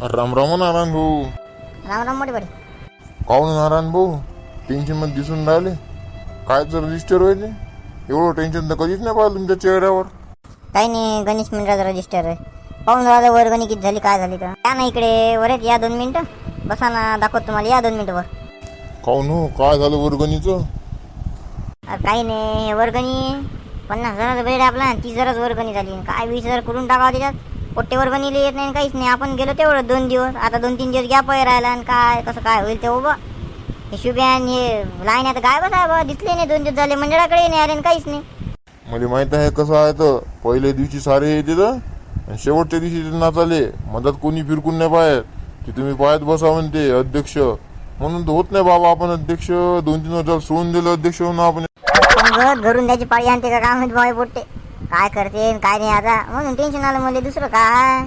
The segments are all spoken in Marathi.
राम राम नारायण भाऊ राम राम मोठे बडे. काहून नारायण भाऊ टेन्शनमध्ये दिसून राहिले. काय तर रजिस्टर व्हायले एवढं टेन्शन तर कधीच नाही पाहिलं तुमच्या चेहऱ्यावर. काही नाही गणेश मंडळाचा रजिस्टर आहे. पाहून राहिलं वर्गणी किती झाली काय झाली तर. या ना इकडे वरेत या दोन मिनिटं. बसा ना दाखवत तुम्हाला या दोन मिनिटं वर. काहून हो? काय झालं वर्गणीचं अरे काही नाही हे वर्गणी पन्नास हजाराचं बजेट आपला तीस हजारच वर्गणी झाली. काय वीस हजार कुठून टाकावं त्याच्यात पोट्टे वर्गणीला येत नाही काहीच नाही. आपण गेलो तेवढं दोन दिवस. आता दोन तीन दिवस गॅप राहिला आणि काय कसं काय होईल ते उभं. हे शुभ्यान हे लाईन आता गायबच आहे बा दिसले नाही दोन दिवस झाले मंडळाकडे नाही आले आणि काहीच नाही. मला माहीत आहे कसं आहे तर पहिल्या दिवशी सारे येते तर आणि शेवटच्या दिवशी ते नाचाले. मधात कोणी फिरकून नाही पाहत की तुम्ही पायात बसा म्हणते अध्यक्ष. म्हणून तर होत नाही बाबा आपण अध्यक्ष. दोन तीन वर्षाला सोडून दिलं अध्यक्ष म्हणून आपण. पण घरून द्यायची पाळी आणते का? काय माहीत भाऊ पोट्टे? काय करते काय नाही आता? म्हणून टेन्शन आलं म्हणजे दुसरं काय?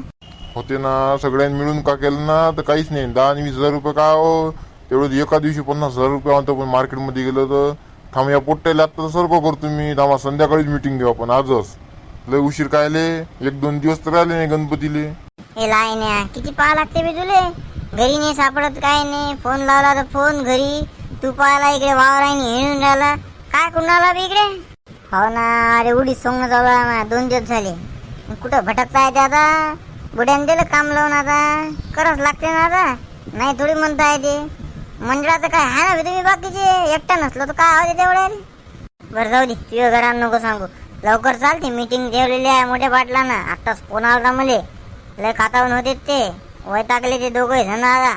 होते ना सगळ्यांनी मिळून का केलं ना तर काहीच नाही. दहा आणि वीस हजार रुपये काय हो? तेवढं एका दिवशी पन्नास हजार रुपये आणतो पण मार्केटमध्ये गेलं तर. थांब या पोट्ट्याला आता सर्व करतो मी. थांबा संध्याकाळीच मिटिंग घेऊ आपण आजच. लय उशीर कायले एक दोन दिवस तर राहिले नाही गणपतीले. हे लाईन्या किती पाहा लागते बे तुले? घरी नाही सापडत काय नाही. फोन लावला तर फोन घरी. तू पाहिला इकडे वावराने हिंडून राहिला. काय कुणाला बे इकडे? हो ना अरे उडी सोंग चालू आहे दोन दिवस झाले. कुठं भटकता येते आता? बुड्याने दिलं काम लावून आता. करच लागते ना आता. नाही थोडी म्हणता येते मंडळाचं काय आहे ना तुम्ही बाकीचे? एकटा नसलो तर काय होते तेवढ्या बरं जाऊ दे. तुझ्या घरात नको सांगू. लवकर चालते मीटिंग ठेवलेली आहे मोठ्या पाटलानं. आत्ताच फोन आला मले. लय खातावून होते ते. वय टाकले ते दोघे जण आता.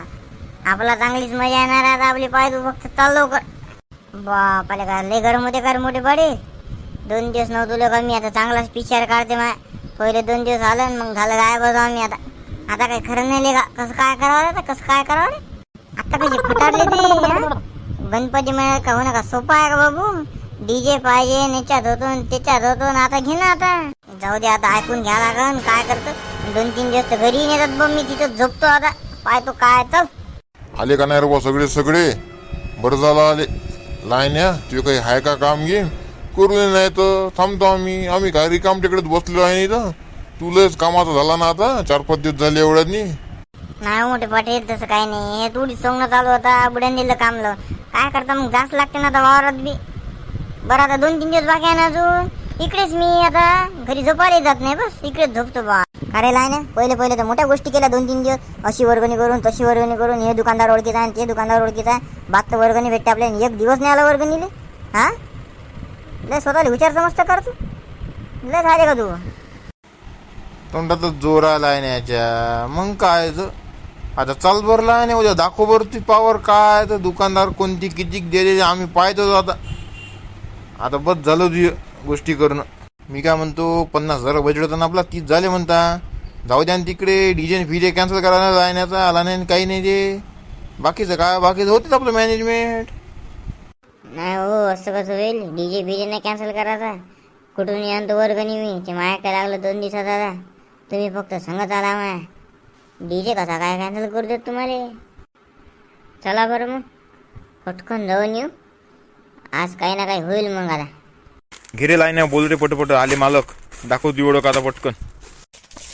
आपला चांगलीच मजा येणार आता. आपली पाय तू फक्त चाल लवकर बापाले काय लय गरम होते काय मोठे पाडे? दोन दिवस नव्हतो का मी आता चांगलाच पिक्चर काढते मा पहिले दोन दिवस आलं मग झालं काय बघा आम्ही आता. आता काही खरं नाही का कसं काय करावं आता? कसं काय करावं रे? आता कशी फुटारले ते गणपती मिळाल का हो ना का? सोपा आहे का बाबू? डीजे पाहिजे याच्यात होतो त्याच्यात होतो आता घे ना आता. जाऊ दे आता ऐकून घ्या लागन काय करतो? दोन तीन दिवस तर घरी नेतात बघ मी तिथं झोपतो आता. पाहतो काय तर आले का नाही रे सगळे सगळे? बरं झालं आले. लाईन या तुझे काही आहे का काम घे करू नाही तर थांबतो आम्ही. आम्ही काय रिकाम तिकडेच बसलो आहे इथं. तुलाच कामाचा झाला ना आता. चार पाच दिवस झाले एवढ्यानी नाही हो, मोठे पाटील तसं काही नाही. हे तुडी सोंगणं चालू होता. बुड्यान दिलं काम काय करता मग? जास्त लागते ना आता वावरात बी. बरं आता दोन तीन दिवस बाकी आहे ना अजून. इकडेच मी आता घरी झोपायला जात नाही बस. इकडेच झोपतो बा. अरे लाय ना? पहिले पहिले तर मोठ्या गोष्टी केल्या दोन तीन दिवस. अशी वर्गणी करून तशी वर्गणी करून हे दुकानदार ओळखीचा आहे आणि ते दुकानदार ओळखीचा आहे. बात तर वर्गणी भेटते आपल्याला. एक दिवस नाही आला वर्गणीले. हा? लय स्वतःला विचार समजता कर तू. लय झाले का तू? तोंडातच जोर आलाय ना याच्या. मग काय तर आता चाल बरं आहे ना उद्या दाखव बरं ती पावर काय तर दुकानदार कोणती किती दिलेली आम्ही पाहतो आता. आता बस झालं तुझ्या गोष्टी करणं. मी काय म्हणतो पन्नास हजार बजेट होता ना आपला तीस झाले म्हणता. जाऊ द्या आणि तिकडे डिजेन फीजे कॅन्सल करायला जाण्याचा आला नाही काही नाही ते. बाकीचं काय? बाकीचं होतेच आपलं मॅनेजमेंट नाही हो असं कसं होईल? डीजे बीजे नाही कॅन्सल करायचा. कुठून आणतो वर्गणी मी ते माया काय लागलं दोन दिवसात आता. तुम्ही फक्त सांगत आला माया. डीजे कसा काय कॅन्सल करू देत तुम्हाला? चला बरं मग. पटकन जाऊन येऊ. आज काही ना काही होईल मग आता. घिरे लाईन बोल रे पटपट. आले मालक. दाखव ती ओळख आता पटकन.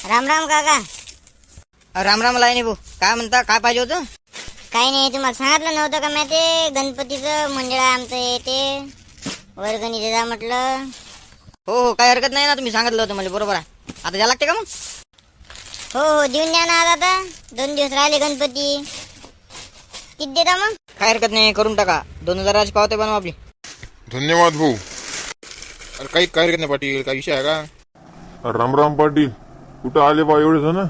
राम राम काका. राम राम लाईनी भाऊ. काय म्हणता? काय पाहिजे होतं? काही नाही तुम्हाला सांगितलं नव्हतं का मी ते गणपतीचं मंडळ आहे आमचं हे ते. वर्गणी देता म्हटलं. हो हो काही हरकत नाही ना तुम्ही सांगितलं होतं मला बरोबर आहे. आता जा लागते का मग? हो हो देऊन द्या ना आज आता. दोन दिवस राहिले गणपती. किती देता मग? काय हरकत नाही करून टाका. दोन हजाराची पावते बनवा आपली. धन्यवाद भाऊ. अरे काही काय हरकत नाही पाटील काही विषय आहे का? राम राम पाटील कुठं आले बा एवढे जण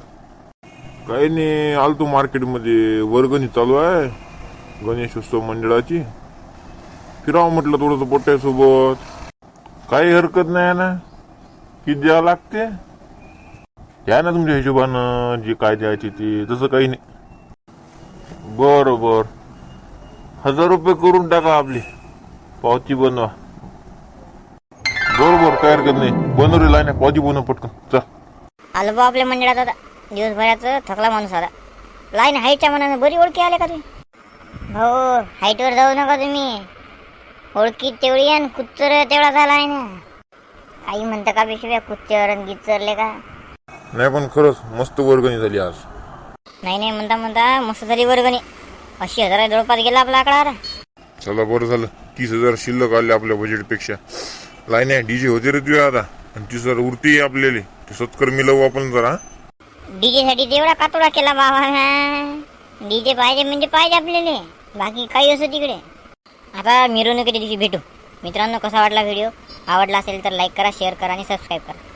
काही नाही आलतो मार्केटमध्ये वर्गणी चालू आहे गणेश उत्सव मंडळाची. फिरावं म्हटलं थोडंसं पोट्यासोबत. काही हरकत नाही ना? किती द्यावं लागते? द्या ना तुमच्या हिशोबानं जे काय द्यायची ते. तसं काही नाही. बरं बरं. हजार रुपये करून टाका आपली. पावती बनवा. बरोबर काय हरकत नाही. बनवली लाईन पावती बनव पटकन. चल. आलो आपल्या मंडळात आता. दिवसभराचं थकला माणूस आला लाईन हाईटच्या मनानं बरी ओळखी आले का तुम्ही? हो हाईटवर जाऊ नका तुम्ही. ओळखी तेवढी आणि कुच्चर तेवढा झाला आहे ना. काही म्हणतं का पिशव्या कुच्चर आणि गिच्चरले का? नाही पण खरंच मस्त वर्गणी झाली आज. नाही नाही म्हणता म्हणता मस्त झाली वर्गणी. अशी हजार जवळपास गेला आपला आकडा. चला बरं झालं. तीस हजार शिल्लक आले आपल्या बजेटपेक्षा लाईन डीजे होते रे तुझ्या आता. आणि ती जर उरती आपल्याला. ते सत्कर्मी लावू आपण जरा डीजे साठी तेवढा कातोडा केला बाबा डीजे पाहिजे म्हणजे पाहिजे आपल्याला. बाकी काही असो तिकडे. आता मिरवणुकीच्या दिवशी भेटू. मित्रांनो कसा वाटला व्हिडिओ? आवडला असेल तर लाईक करा शेअर करा आणि सबस्क्राईब करा.